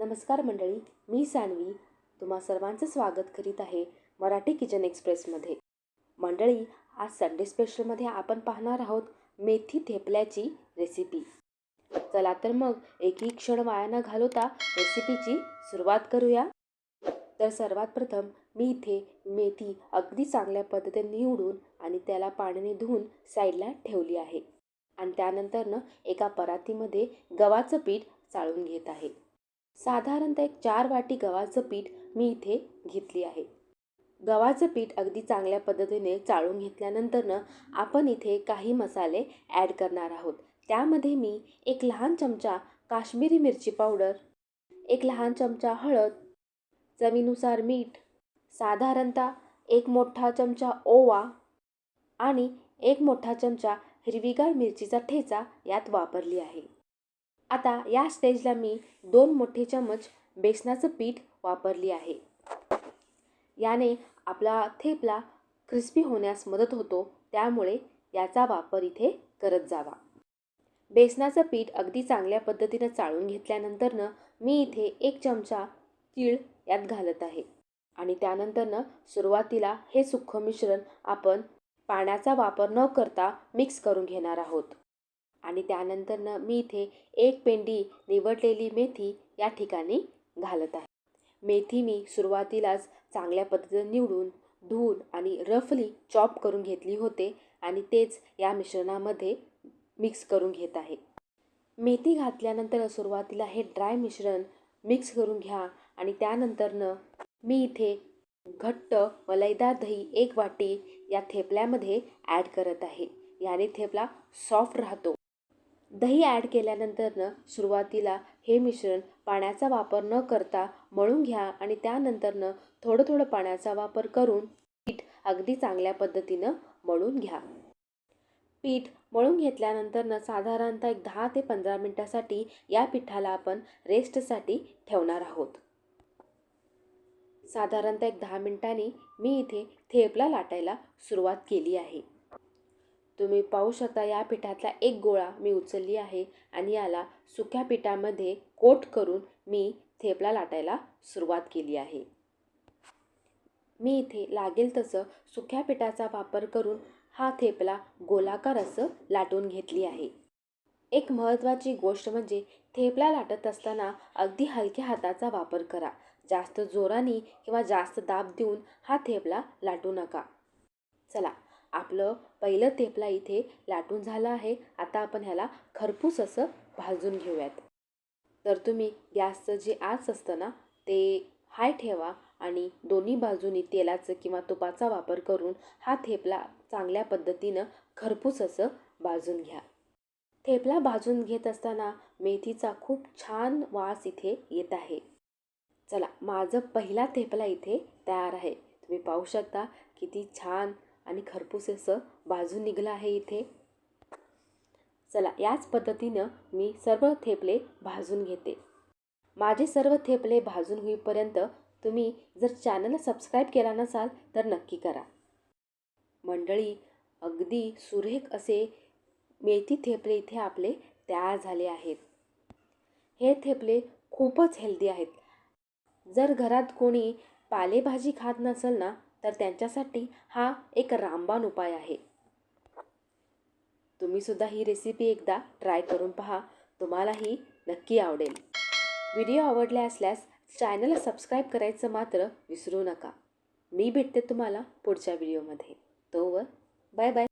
नमस्कार मंडळी मी सानवी. तुम्हा सर्वांचं स्वागत करीत आहे मराठी किचन एक्सप्रेसमध्ये. मंडळी आज संडे स्पेशलमध्ये आपण पाहणार आहोत मेथी थेपल्याची रेसिपी चला तर मग एकही क्षण वाया न घालवता रेसिपीची सुरुवात करूया. तर सर्वात प्रथम मी इथे मेथी अगदी चांगल्या पद्धतीने निवडून आणि त्याला पाण्याने धुवून साईडला ठेवली आहे. आणि त्यानंतरनं एका परातीमध्ये गव्हाचं पीठ चाळून घेत आहे. साधारणतः एक चार वाटी गव्हाचं पीठ मी इथे घेतली आहे. गव्हाचं पीठ अगदी चांगल्या पद्धतीने चाळून घेतल्यानंतरनं आपण इथे काही मसाले ॲड करणार आहोत. त्यामध्ये मी एक लहान चमचा काश्मीरी मिरची पावडर एक लहान चमचा हळद चवीनुसार मीठ साधारणतः एक मोठा चमचा ओवा आणि एक मोठा चमचा हिरवीगार मिरचीचा ठेचा यात वापरली आहे. आता या स्टेजला मी दोन मोठे चमच बेसनाचं पीठ वापरली आहे. याने आपला थेपला क्रिस्पी होण्यास मदत होतो त्यामुळे याचा वापर इथे करत जावा. बेसनाचं पीठ अगदी चांगल्या पद्धतीनं चाळून घेतल्यानंतरनं मी इथे एक चमचा तीळ यात घालत आहे. आणि त्यानंतरनं सुरुवातीला हे सुक्खं मिश्रण आपण पाण्याचा वापर न करता मिक्स करून घेणार आहोत. आणि त्यानंतरनं मी इथे एक पेंडी निवडलेली मेथी या ठिकाणी घालत आहे. मेथी मी सुरुवातीलाच चांगल्या पद्धतीने निवडून धुवून आणि रफली चॉप करून घेतली होते आणि तेच या मिश्रणामध्ये मिक्स करून घेत आहे. मेथी घातल्यानंतर सुरुवातीला हे ड्राय मिश्रण मिक्स करून घ्या आणि त्यानंतरनं मी इथे घट्ट मलईदार दही एक वाटी या थेपल्यामध्ये ॲड करत आहे. याने थेपला सॉफ्ट राहतो. दही ॲड केल्यानंतरनं सुरुवातीला हे मिश्रण पाण्याचा वापर न करता मळून घ्या आणि त्यानंतरनं थोडं थोडं पाण्याचा वापर करून पीठ अगदी चांगल्या पद्धतीनं मळून घ्या. पीठ मळून घेतल्यानंतरनं साधारणतः एक दहा ते पंधरा मिनटासाठी या पिठाला आपण रेस्टसाठी ठेवणार आहोत. साधारणतः एक दहा मिनिटांनी मी इथे थेपला लाटायला सुरुवात केली आहे. तुम्ही पाहू शकता या पिठातला एक गोळा मी उचलली आहे आणि याला सुक्या पिठामध्ये कोट करून मी थेपला लाटायला सुरुवात केली आहे. मी इथे लागेल तसं सुक्या पिठाचा वापर करून हा थेपला गोलाकार असं लाटून घेतली आहे. एक महत्त्वाची गोष्ट म्हणजे थेपला लाटत असताना अगदी हलक्या हाताचा वापर करा. जास्त जोराने किंवा जास्त दाब देऊन हा थेपला लाटू नका. चला आपलं पहिलं थेपला इथे लाटून झालं आहे. आता आपण ह्याला खरपूस असं भाजून घेऊयात. तर तुम्ही गॅसचं जे आच असतं ना ते हाय ठेवा आणि दोन्ही बाजूनी तेलाचं किंवा तुपाचा वापर करून हा थेपला चांगल्या पद्धतीनं खरपूस असं भाजून घ्या. थेपला भाजून घेत असताना मेथीचा खूप छान वास इथे येत आहे. चला माझं पहिला थेपला इथे तयार आहे. तुम्ही पाहू शकता किती छान आणि खरपूस असं भाजून निघलं आहे इथे. चला याच पद्धतीनं मी सर्व थेपले भाजून घेते. माझे सर्व थेपले भाजून होईपर्यंत तुम्ही जर चॅनल सबस्क्राईब केला नसाल तर नक्की करा. मंडळी अगदी सुरेख असे मेथी थेपले इथे आपले तयार झाले आहेत. हे थेपले खूपच हेल्दी आहेत. जर घरात कोणी पालेभाजी खात नसेल ना तर त्यांच्यासाठी हा एक रामबाण उपाय आहे. तुम्ही सुद्धा ही रेसिपी एकदा ट्राय करून पहा. तुम्हालाही नक्की आवडेल. व्हिडिओ आवडले असल्यास चॅनलला सबस्क्राईब करायचं मात्र विसरू नका. मी भेटते तुम्हाला पुढच्या व्हिडिओमध्ये तोवर बाय बाय